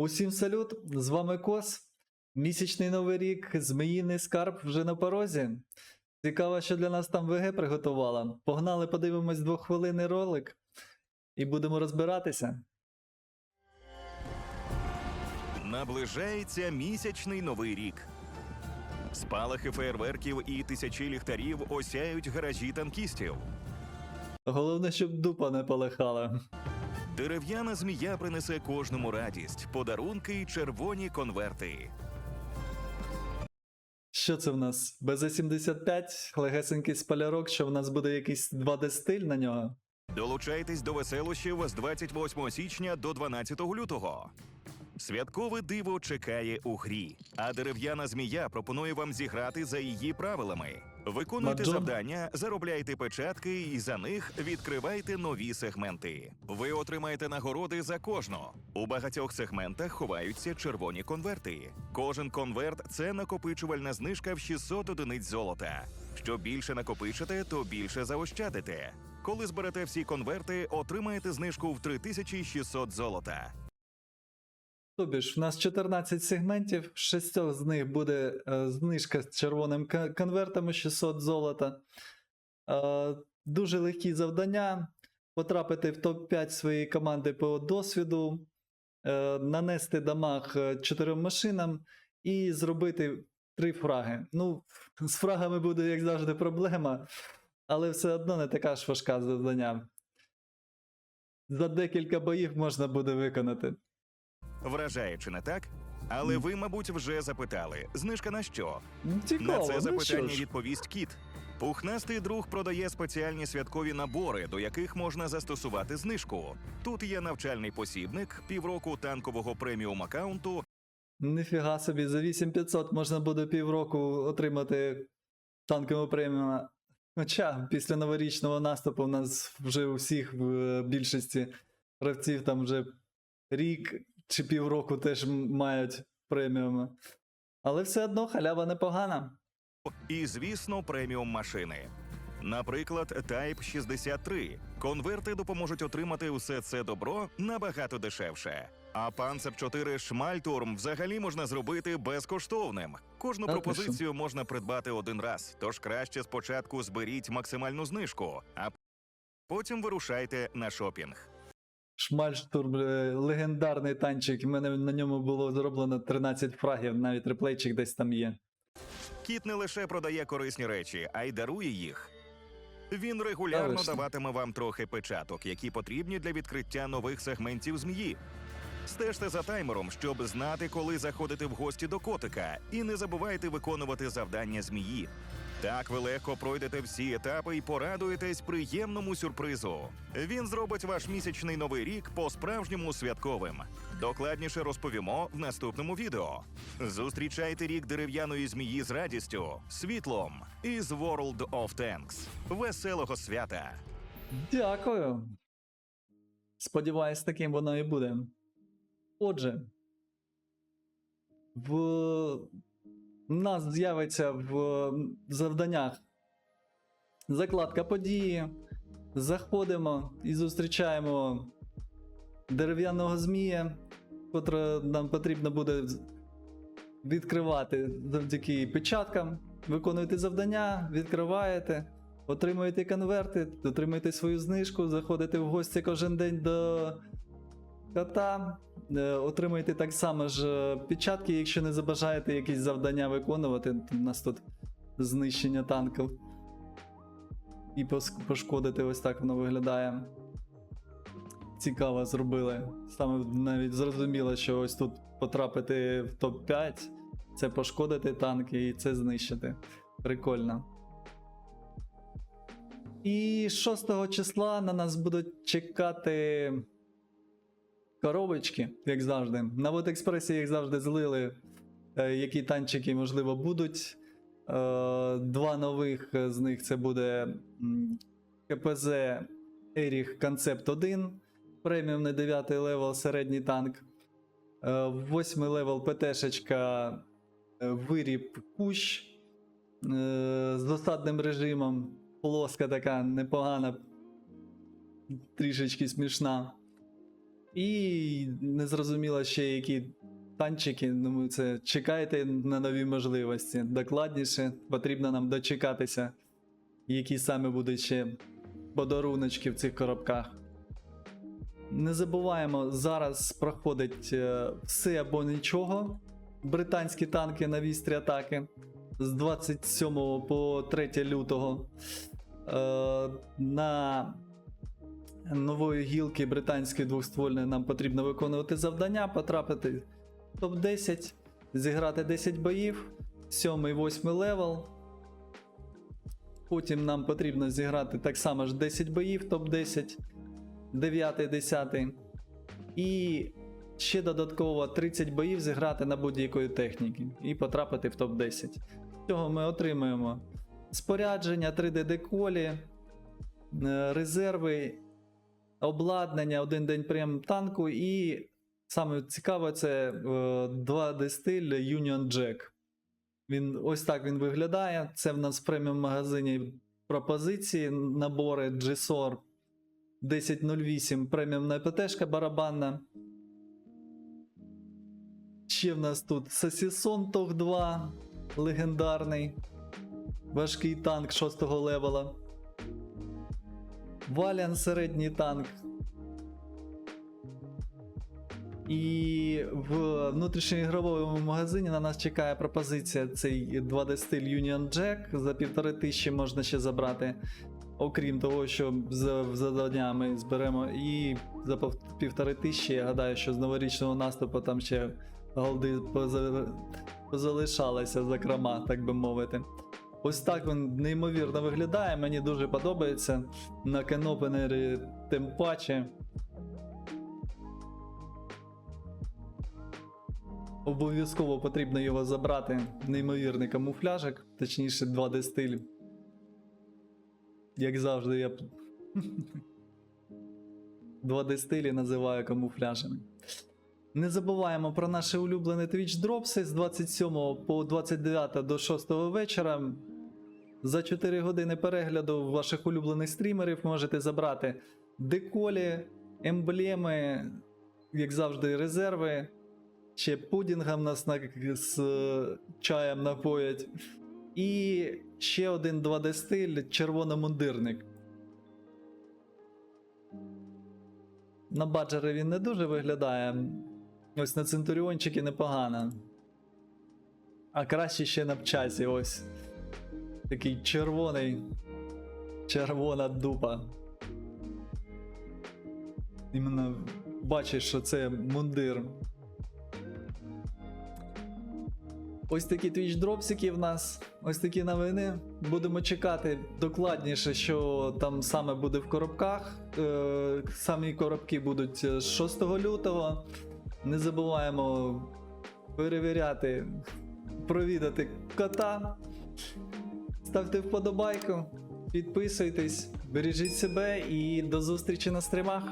Усім салют! З вами Кос. Місячний новий рік, зміїний скарб вже на порозі. Цікаво, що для нас там ВГ приготувала. Погнали, подивимось двоххвилинний ролик і будемо розбиратися. Наближається місячний новий рік. Спалахи феєрверків і тисячі ліхтарів осяють гаражі танкістів. Головне, щоб дупа не полихала. Дерев'яна змія принесе кожному радість, подарунки й червоні конверти. Що це в нас? БЗ-75, легесенький спалярок, що в нас буде якийсь 2D-стиль на нього. Долучайтесь до веселощів з 28 січня до 12 лютого. Святкове диво чекає у грі, а дерев'яна змія пропонує вам зіграти за її правилами. Виконуйте Маджон. завдання, заробляйте печатки і за них відкривайте нові сегменти. Ви отримаєте нагороди за кожну. У багатьох сегментах ховаються червоні конверти. Кожен конверт це накопичувальна знижка в 600 одиниць золота. Що більше накопичите, то більше заощадите. Коли зберете всі конверти, отримаєте знижку в 3600 золота. Тобі ж, в нас 14 сегментів, 6 з них буде е, знижка з червоним конвертами 600 золота. Е, дуже легкі завдання. Потрапити в топ-5 своєї команди по досвіду, е, нанести дамаг чотирьом машинам і зробити три фраги. Ну, з фрагами буде, як завжди, проблема, але все одно не така ж важка завдання. За декілька боїв можна буде виконати. Вражає, чи не так? Але ви, мабуть, вже запитали: знижка на що? Ну, Цікаво, на це ну що запитання ж. відповість кіт. Пухнастий друг продає спеціальні святкові набори, до яких можна застосувати знижку. Тут є навчальний посібник, півроку танкового преміум аккаунту, Ніфіга собі, за 8500 можна буде півроку отримати танкову премію. Хоча після новорічного наступу у нас вже у всіх в е, більшості гравців там вже рік чи півроку теж мають преміуми. Але все одно халява непогана. і, звісно, преміум машини. Наприклад, Type 63. Конверти допоможуть отримати усе це добро набагато дешевше. А Panzer 4 Шмальтурм взагалі можна зробити безкоштовним. Кожну Та ти пропозицію можна придбати один раз, тож краще спочатку зберіть максимальну знижку, а потім вирушайте на шопінг. Шмальштурм, е, легендарний танчик. У мене на ньому було зроблено 13 фрагів, навіть реплейчик десь там є. Кіт не лише продає корисні речі, а й дарує їх. Він регулярно Та даватиме вам трохи печаток, які потрібні для відкриття нових сегментів змії. Стежте за таймером, щоб знати, коли заходити в гості до котика, і не забувайте виконувати завдання змії. Так ви легко пройдете всі етапи і порадуєтесь приємному сюрпризу. Він зробить ваш місячний новий рік по-справжньому святковим. Докладніше розповімо в наступному відео. Зустрічайте рік дерев'яної змії з радістю, світлом із World of Tanks. Веселого свята! Дякую. Сподіваюсь, таким воно і буде. Отже, в у нас з'явиться в завданнях закладка події. Заходимо і зустрічаємо дерев'яного змія, котре нам потрібно буде відкривати завдяки печаткам. Виконуєте завдання, відкриваєте. Отримуєте конверти, отримуєте свою знижку, заходите в гості кожен день до кота, е, отримуєте так само ж е, печатки, якщо не забажаєте якісь завдання виконувати. У нас тут знищення танків. І пошкодити ось так воно виглядає. Цікаво зробили. Саме навіть зрозуміло, що ось тут потрапити в топ-5 це пошкодити танки і це знищити. Прикольно. І 6 числа на нас будуть чекати коробочки, як завжди. На Вотекспресі, як завжди, злили, е, які танчики, можливо, будуть. Е, Два нових з них це буде КПЗ Еріх Концепт 1, преміумний 9 левел, середній танк. Е, Восьмий левел ПТшечка Виріб Кущ з досадним режимом. Плоска така непогана, трішечки смішна. І незрозуміло ще які танчики. Ну, це чекайте на нові можливості. Докладніше потрібно нам дочекатися, які саме будуть ще подаруночки в цих коробках. Не забуваємо, зараз проходить е, все або нічого. Британські танки на вістрі атаки з 27 по 3 лютого. Е, на нової гілки британської двохствольної нам потрібно виконувати завдання, потрапити в топ-10, зіграти 10 боїв, 7-8 левел. Потім нам потрібно зіграти так само ж 10 боїв, топ-10, 9, 10. І ще додатково 30 боїв зіграти на будь-якої техніки і потрапити в топ-10. Цього ми отримуємо спорядження, 3D деколі, е, резерви, обладнання, один день прем танку і саме цікаве це 2D стиль Union Jack. Він ось так він виглядає. Це в нас в преміум магазині пропозиції, набори GSOR 1008, преміумна ПТшка барабанна. Ще в нас тут Сосісон Тог 2, легендарний. Важкий танк 6 го левела. Валіан середній танк. І в внутрішньоігровому магазині на нас чекає пропозиція цей 2D стиль Union Jack. За півтори тисячі можна ще забрати. Окрім того, що за завдання ми зберемо і за півтори тисячі, я гадаю, що з новорічного наступу там ще голди позалишалися закрома, так би мовити. Ось так він неймовірно виглядає, мені дуже подобається. На кенопенері тим паче. Обов'язково потрібно його забрати. Неймовірний камуфляжик, точніше 2D стиль. Як завжди, я 2D стилі називаю камуфляжами. Не забуваємо про наші улюблені Twitch дропси з 27 по 29 до 6 вечора. За 4 години перегляду ваших улюблених стрімерів можете забрати деколі, емблеми, як завжди, резерви. Ще пудінгом нас на, з чаєм напоять. І ще один 2D стиль червономундирник. На баджері він не дуже виглядає. Ось на центуріончики непогано. А краще ще на часі ось. Такий червоний. Червона дупа. Іменно бачиш, що це мундир. Ось такі твіч дропсики в нас. Ось такі новини. Будемо чекати докладніше, що там саме буде в коробках. Е, самі коробки будуть е, з 6 лютого. Не забуваємо перевіряти, провідати кота. Ставте вподобайку, підписуйтесь, бережіть себе і до зустрічі на стримах.